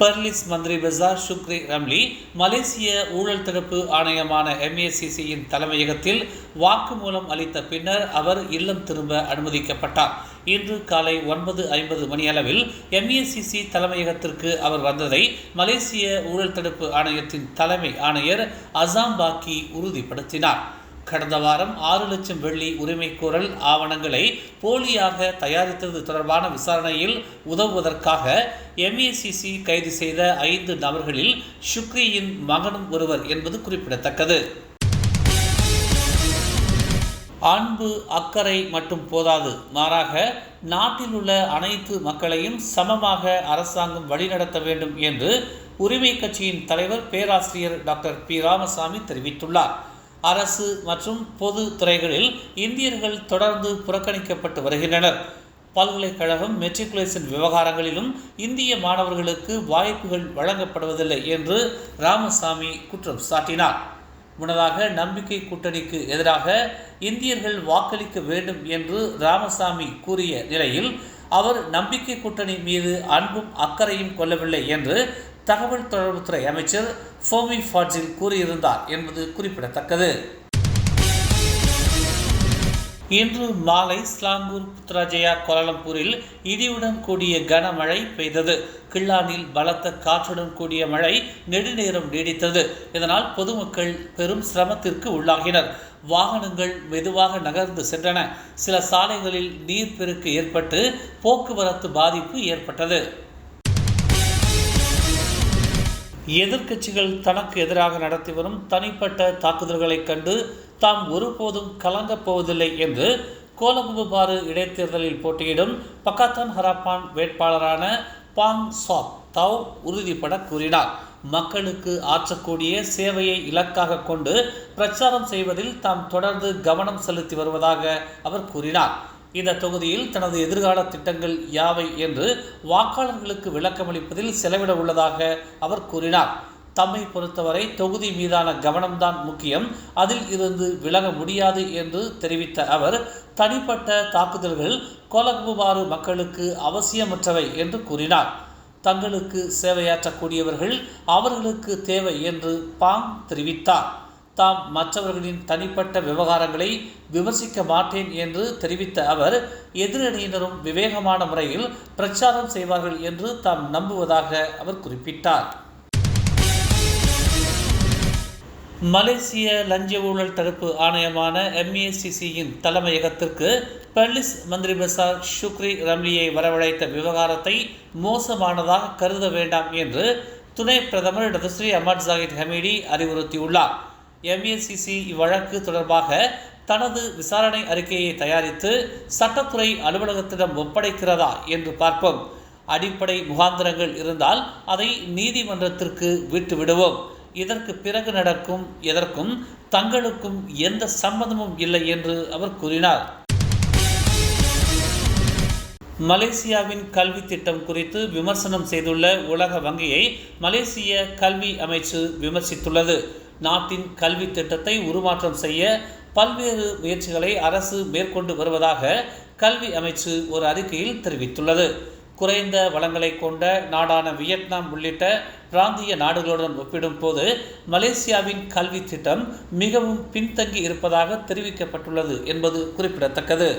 Perlis மந்திரி Besar Shukri Ramli மலேசிய ஊழல் தடுப்பு ஆணையமான எம்ஏசிசியின் தலைமையகத்தில் வாக்குமூலம் அளித்த பின்னர் அவர் இல்லம் திரும்ப அனுமதிக்கப்பட்டார். இன்று காலை ஒன்பது ஐம்பது மணியளவில் எம்ஏசிசி தலைமையகத்திற்கு அவர் வந்ததை மலேசிய ஊழல் தடுப்பு ஆணையத்தின் தலைமை ஆணையர் அசாம் பாக்கி உறுதிப்படுத்தினார். கடந்த வாரம் ஆறு லட்சம் வெள்ளி உரிமைக்கோரல் ஆவணங்களை போலியாக தயாரித்தது தொடர்பான விசாரணையில் உதவுவதற்காக எம்ஏசிசி கைது செய்த ஐந்து நபர்களில் ஷுக்ரியின் மகனும் ஒருவர் என்பது குறிப்பிடத்தக்கது. அன்பு அக்கறை மட்டும் போதாது. மாறாக நாட்டில் உள்ள அனைத்து மக்களையும் சமமாக அரசாங்கம் வழிநடத்த வேண்டும் என்று உரிமை கட்சியின் தலைவர் பேராசிரியர் டாக்டர் பி. ராமசாமி தெரிவித்துள்ளார். அரசு மற்றும் பொது துறைகளில் இந்தியர்கள் தொடர்ந்து புறக்கணிக்கப்பட்டு வருகின்றனர். பல்கலைக்கழகம் மெட்ரிகுலேஷன் விவகாரங்களிலும் இந்திய மாணவர்களுக்கு வாய்ப்புகள் வழங்கப்படுவதில்லை என்று ராமசாமி குற்றம் சாட்டினார். முன்னதாக நம்பிக்கை கூட்டணிக்கு எதிராக இந்தியர்கள் வாக்களிக்க வேண்டும் என்று ராமசாமி கூறிய நிலையில் அவர் நம்பிக்கை கூட்டணி மீது அன்பும் அக்கறையும் கொள்ளவில்லை என்று தகவல் தொடர்புத்துறை அமைச்சர் ஃபோமி ஃபாட்ஜில் கூறியிருந்தார் என்பது குறிப்பிடத்தக்கது. இன்று மாலை ஸ்லாங்கூர் புத்ராஜயா கோலாலம்பூரில் இடியுடன் கூடிய கனமழை பெய்தது. கிள்ளானில் பலத்த காற்றுடன் கூடிய மழை நெடுநேரம் நீடித்தது. இதனால் பொதுமக்கள் பெரும் சிரமத்திற்கு உள்ளாகினர். வாகனங்கள் மெதுவாக நகர்ந்து சென்றன. சில சாலைகளில் நீர்ப்பெருக்கு ஏற்பட்டு போக்குவரத்து பாதிப்பு ஏற்பட்டது. எதிர்க்கட்சிகள் தனக்கு எதிராக நடத்தி வரும் தனிப்பட்ட தாக்குதல்களைக் கண்டு தாம் ஒருபோதும் கலங்கப் போவதில்லை என்று கோலகுபாறு இடைத்தேர்தலில் போட்டியிடும் பக்காத்தான் ஹராப்பான் வேட்பாளரான பாங் சாப் தவ் உறுதிப்பட கூறினார். மக்களுக்கு ஆற்றக்கூடிய சேவையை இலக்காக கொண்டு பிரச்சாரம் செய்வதில் தாம் தொடர்ந்து கவனம் செலுத்தி வருவதாக அவர் கூறினார். இந்த தொகுதியில் தனது எதிர்கால திட்டங்கள் யாவை என்று வாக்காளர்களுக்கு விளக்கமளிப்பதில் செலவிட உள்ளதாக அவர் கூறினார். தம்மை பொறுத்தவரை தொகுதி மீதான கவனம்தான் முக்கியம். அதில் இருந்து விலக முடியாது என்று தெரிவித்த அவர் தனிப்பட்ட தாக்குதல்கள் கோலகுபாறு மக்களுக்கு அவசியமற்றவை என்று கூறினார். தங்களுக்கு சேவையாற்றக்கூடியவர்கள் அவர்களுக்கு தேவை என்று பாங் தெரிவித்தார். தாம் மற்றவர்களின் தனிப்பட்ட விவகாரங்களை விமர்சிக்க மாட்டேன் என்று தெரிவித்த அவர் எதிரணியினரும் விவேகமான முறையில் பிரச்சாரம் செய்வார்கள் என்று தாம் நம்புவதாக அவர் குறிப்பிட்டார். மலேசிய லஞ்ச ஊழல் தடுப்பு ஆணையமான எம்ஏசிசியின் தலைமையகத்திற்கு பெர்லிஸ் மந்திரி பசார் ஷுக்ரி ரம்லியை வரவழைத்த விவகாரத்தை மோசமானதாக கருத வேண்டாம் என்று துணை பிரதமர் Datuk Seri Amar Zahid Hamidi அறிவுறுத்தியுள்ளார். எம்ஏசிசி இவ்வழக்கு தொடர்பாக தனது விசாரணை அறிக்கையை தயாரித்து சட்டத்துறை அலுவலகத்திடம் ஒப்படைக்கிறதா என்று பார்ப்போம். அடிப்படை முகாந்திரங்கள் இருந்தால் அதை நீதிமன்றத்திற்கு விட்டு விடுவோம் இதற்கு பிறகு நடக்கும் எதற்கும் தங்களுக்கும் எந்த சம்பந்தமும் இல்லை என்று அவர் கூறினார். மலேசியாவின் கல்வி திட்டம் குறித்து விமர்சனம் செய்துள்ள உலக வங்கியை மலேசிய கல்வி அமைச்சு விமர்சித்துள்ளது. நாட்டின் கல்வி திட்டத்தை உருமாற்றம் செய்ய பல்வேறு முயற்சிகளை அரசு மேற்கொண்டு வருவதாக கல்வி அமைச்சு ஒரு அறிக்கையில் தெரிவித்துள்ளது. குறைந்த வளங்களை கொண்ட நாடான வியட்நாம் உள்ளிட்ட பிராந்திய நாடுகளுடன் ஒப்பிடும்போது மலேசியாவின் கல்வி திட்டம் மிகவும் பின்தங்கி இருப்பதாக தெரிவிக்கப்பட்டுள்ளது என்பது குறிப்பிடத்தக்கது.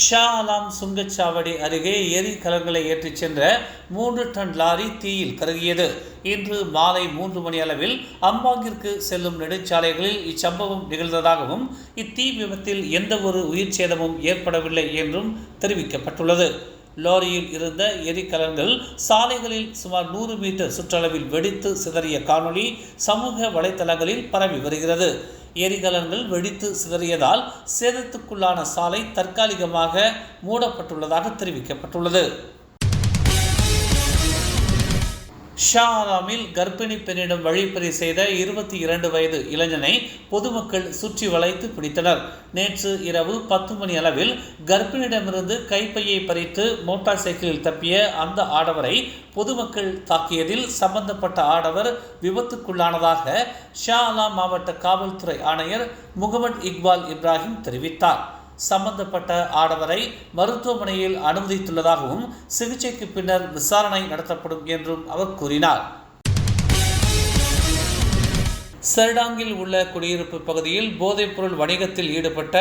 ஷா அலாம் சுங்கச்சாவடி அருகே எரி கலங்களை ஏற்றிச் சென்ற மூன்று டன் லாரி தீயில் கருகியது. இன்று மாலை மூன்று மணி அளவில் அம்பாங்கிற்கு செல்லும் நெடுஞ்சாலைகளில் இச்சம்பவம் நிகழ்ந்ததாகவும் இத்தீ விபத்தில் எந்த ஒரு உயிர் சேதமும் ஏற்படவில்லை என்றும் தெரிவிக்கப்பட்டுள்ளது. லாரியில் இருந்த எரிக்கலன்கள் சாலைகளில் சுமார் நூறு மீட்டர் சுற்றளவில் வெடித்து சிதறிய காணொளி சமூக வலைத்தளங்களில் பரவி வருகிறது. எரிகலன்கள் வெடித்து சிதறியதால் சேதத்துக்குள்ளான சாலை தற்காலிகமாக மூடப்பட்டுள்ளதாக தெரிவிக்கப்பட்டுள்ளது. ஷா ஆலாமில் கர்ப்பிணி பெண்ணிடம் வழிப்பறி செய்த இருபத்தி இரண்டு வயது இளைஞனை பொதுமக்கள் சுற்றி வளைத்து பிடித்தனர். நேற்று இரவு பத்து மணி அளவில் கர்ப்பிணியிடமிருந்து கைப்பையை பறித்து மோட்டார் சைக்கிளில் தப்பிய அந்த ஆடவரை பொதுமக்கள் தாக்கியதில் சம்பந்தப்பட்ட ஆடவர் விபத்துக்குள்ளானதாக ஷா ஆலாம் மாவட்ட காவல்துறை ஆணையர் முகமது இக்பால் இப்ராஹிம் தெரிவித்தார். சம்பந்தப்பட்ட ஆடவரை மருத்துவமனையில் அனுமதித்துள்ளதாகவும் சிகிச்சைக்கு பின்னர் விசாரணை நடத்தப்படும் என்றும் அவர் கூறினார். செர்டாங்கில் உள்ள குடியிருப்பு பகுதியில் போதைப்பொருள் வணிகத்தில் ஈடுபட்ட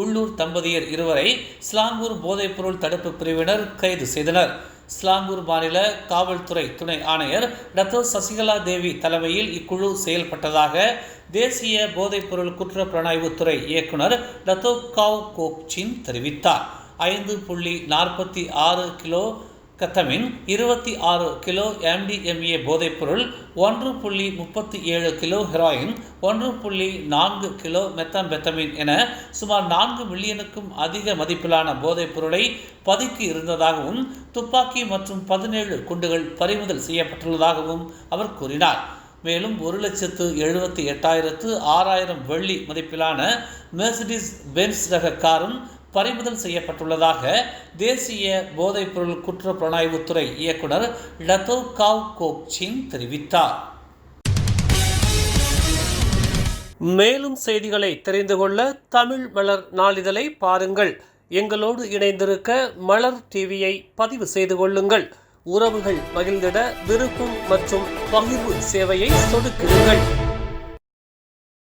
உள்ளூர் தம்பதியர் இருவரை ஸ்லாங்கூர் போதைப்பொருள் தடுப்பு பிரிவினர் கைது செய்தனர். ஸ்லாங்கூர் மாநில காவல்துறை துணை ஆணையர் டத்தோ சசிகலா தேவி தலைமையில் இக்குழு செயல்பட்டதாக தேசிய போதைப்பொருள் குற்ற புலனாய்வுத்துறை இயக்குனர் டத்தோ காவ் கோக்சின் தெரிவித்தார். ஐந்து புள்ளி நாற்பத்தி ஆறு கிலோ கத்தமின் இருபத்தி ஆறு கிலோ எம்டிஎம்ஏ போதைப்பொருள் ஒன்று புள்ளி முப்பத்தி ஏழு கிலோ ஹெராயின் ஒன்று புள்ளி நான்கு கிலோ மெத்தம்பெத்தமின் என சுமார் நான்கு மில்லியனுக்கும் அதிக மதிப்பிலான போதைப்பொருளை பதுக்கி இருந்ததாகவும் துப்பாக்கி மற்றும் பதினேழு குண்டுகள் பறிமுதல் செய்யப்பட்டுள்ளதாகவும் அவர் கூறினார். மேலும் ஒரு லட்சத்து எழுபத்தி எட்டாயிரத்து ஆறாயிரம் வெள்ளி மதிப்பிலான மெர்சிடிஸ் பென்ஸ் ரக காரும் பறிமுதல் செய்யப்பட்டுள்ளதாக தேசிய போதைப்பொருள் குற்ற புலனாய்வுத்துறை இயக்குனர் லத்தோ காவ் கோக்சின் தெரிவித்தார். மேலும் செய்திகளை தெரிந்து கொள்ள தமிழ் மலர் நாளிதழை பாருங்கள். எங்களோடு இணைந்திருக்க மலர் டிவியை பதிவு செய்து கொள்ளுங்கள். உறவுகள் மகிழ்ந்திட விருப்பம் மற்றும் பகிர்வு சேவையை சொடுக்குங்கள்.